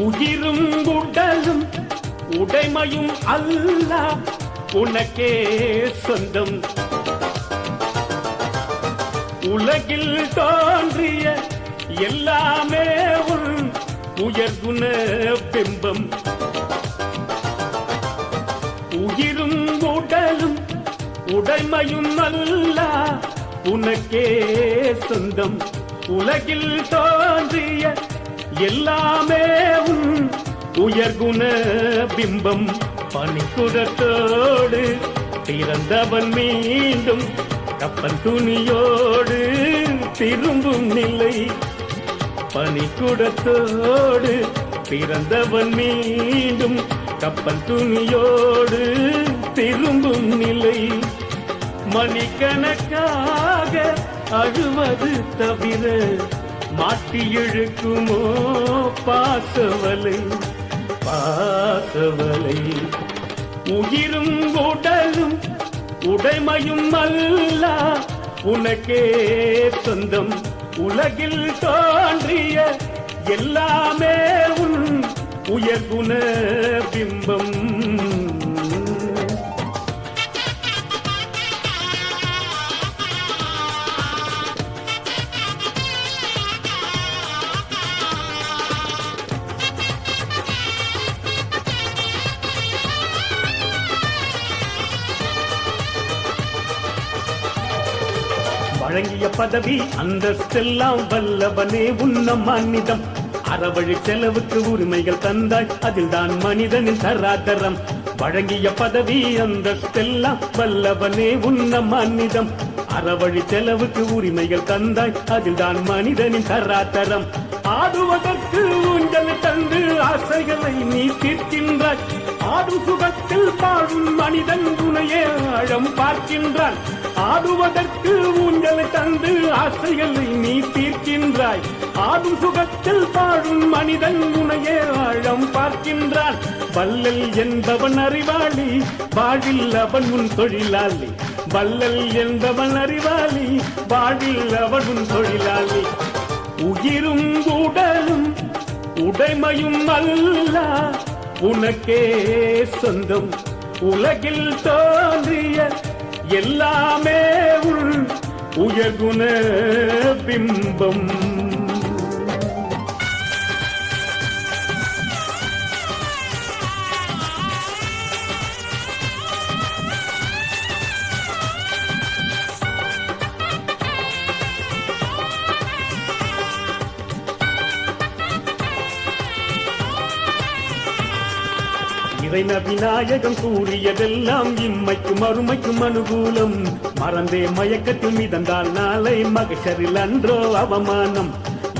உயிரும் உடலும் உடைமையும் அல்ல. உனக்கே சொந்தம். உலகில் தோன்றிய எல்லாமே உன் உயர்குண பிம்பம். உயிரும் உடலும் உடைமையும் அல்ல. உனக்கே சொந்தம். உலகில் தோன்றிய எல்லாமே உன் உயர்குண பிம்பம் பனிக்குடத்தோடு பிறந்தவன் மீண்டும் கப்பல் துணியோடு திரும்பும் நிலை பனிக்குடத்தோடு பிறந்தவன் மீண்டும் கப்பல் துணியோடு திரும்பும் நிலை மணிக்கணக்காக அழுவது தவிர மாட்டி இழுக்குமோ பாசவலை பாசவலை. உயிரும் உடலும் உடைமையும் அல்ல. உனக்கே சொந்தம் உலகில் தோன்றிய எல்லாமே உன் உயர்குண பிம்பம். வழங்கிய பதவி அந்தஸ்தெல்லாம் வல்லவனே உன்ன மன்னிதம் அறவழி செலவுக்கு உரிமைகள் தந்தாய் அதில் தான் மனிதனின் தராதரம் வழங்கிய பதவி அந்தஸ்தெல்லாம் வல்லவனே உன்ன மன்னிதம் அறவழி செலவுக்கு உரிமைகள் தந்தாய் அதில் தான் மனிதனின் தராதரம் ஆடுவதற்கு ஊஞ்சல் தந்து ஆசைகளை நீ தீர்க்கின்றாய். ஆடும் சுகத்தில் பாடும் மனிதன் துணையே ஆழம் பார்க்கின்றான். ஆடுவதற்கு ஊஞ்சல் தந்து ஆசைகளை நீ தீர்க்கின்றாய். ஆடும் சுகத்தில் பாடும் மனிதன் உனையே ஆழம் பார்க்கின்றான். வல்லல் என்பவன் அறிவாளி வாழ்வில் அவன் உன் தொழிலாளி. வல்லல் என்பவன் அறிவாளி வாழ்வில் அவன் உன் தொழிலாளி. உயிரும் உடலும் உடைமையும் அல்ல உனக்கே சொந்தம். உலகில் தோன்றிய எல்லாமே உள் உயர்குண பிம்பம். இறைன விநாயகம் கூறியதெல்லாம் இம்மைக்கும் அருமைக்கும் அனுகூலம். மறந்தே மயக்கத்தில் மிதந்தால் நாளை மகஷரில் அன்றோ அவமானம்.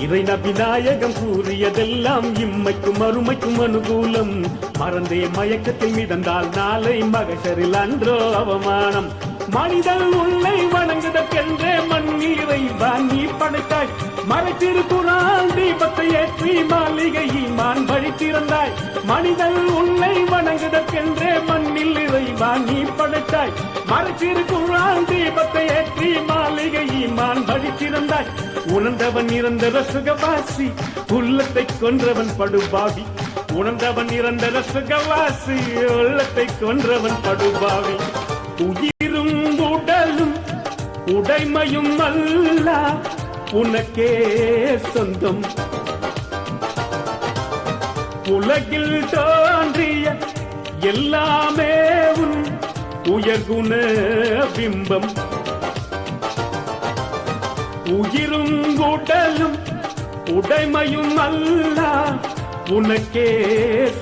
இறைன விநாயகம் கூறியதெல்லாம் இம்மைக்கும் அருமைக்கும் அனுகூலம். மறந்தே மயக்கத்தில் மிதந்தால் நாளை மகஷரில் அன்றோ அவமானம். மனிதன் உன்னை வணங்குதற்கென்றே மண்ணீரை வாங்கி படைத்தாய். மறைத்திருக்குறால் தீபத்தை ஏற்றி மாளிகை மான் வழி திறந்தாய் மனிதன் உன்னை வணங்குதற்கென்றே மண்ணில் இறை வாங்கி படைத்தாய். மறைத்திருக்குறான் தீபத்தை ஏற்றி மாளிகை மான் வழி உணர்ந்தவன் இறந்த சுகவாசி உள்ளத்தை கொன்றவன் படுபாவி. உணர்ந்தவன் இறந்த சுகவாசி உள்ளத்தை கொன்றவன் படுபாவி. உயிரும் உடலும் உடைமையும் அல்ல உனக்கே சொந்தம். உலகில் தோன்றி எல்லாமே உன் உயர்குண பிம்பம். உயிரும் உடலும் உடைமையும் அல்ல உனக்கே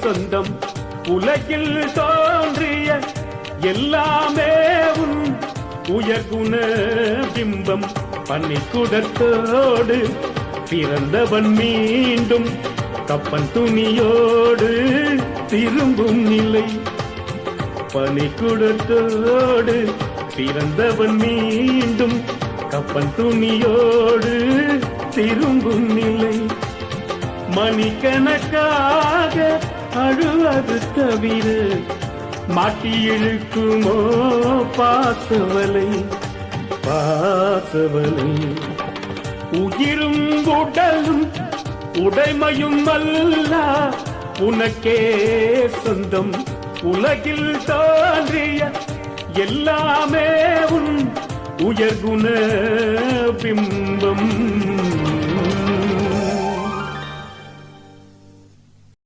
சொந்தம். உலகில் தோன்றிய எல்லாமே உன் உயர்குண பிம்பம். பன்னிக்குடத்தோடு பிறந்தவன் மீண்டும் கப்பன் துணியோடு திரும்பும் நிலை. பனிக்குடத்தோடு பிறந்தவன் மீண்டும் கப்பன் துணியோடு திரும்பும் நிலை. மணிக்கணக்காக அழுவது தவிர மாட்டி இழுக்குமோ பாசவலை பாசவலை உயிரும் உடலும் உடைமையும் அல்ல உனக்கே சொந்தம். உலகில் தோன்றிய எல்லாமே உன் உயர்குண பிம்பம்.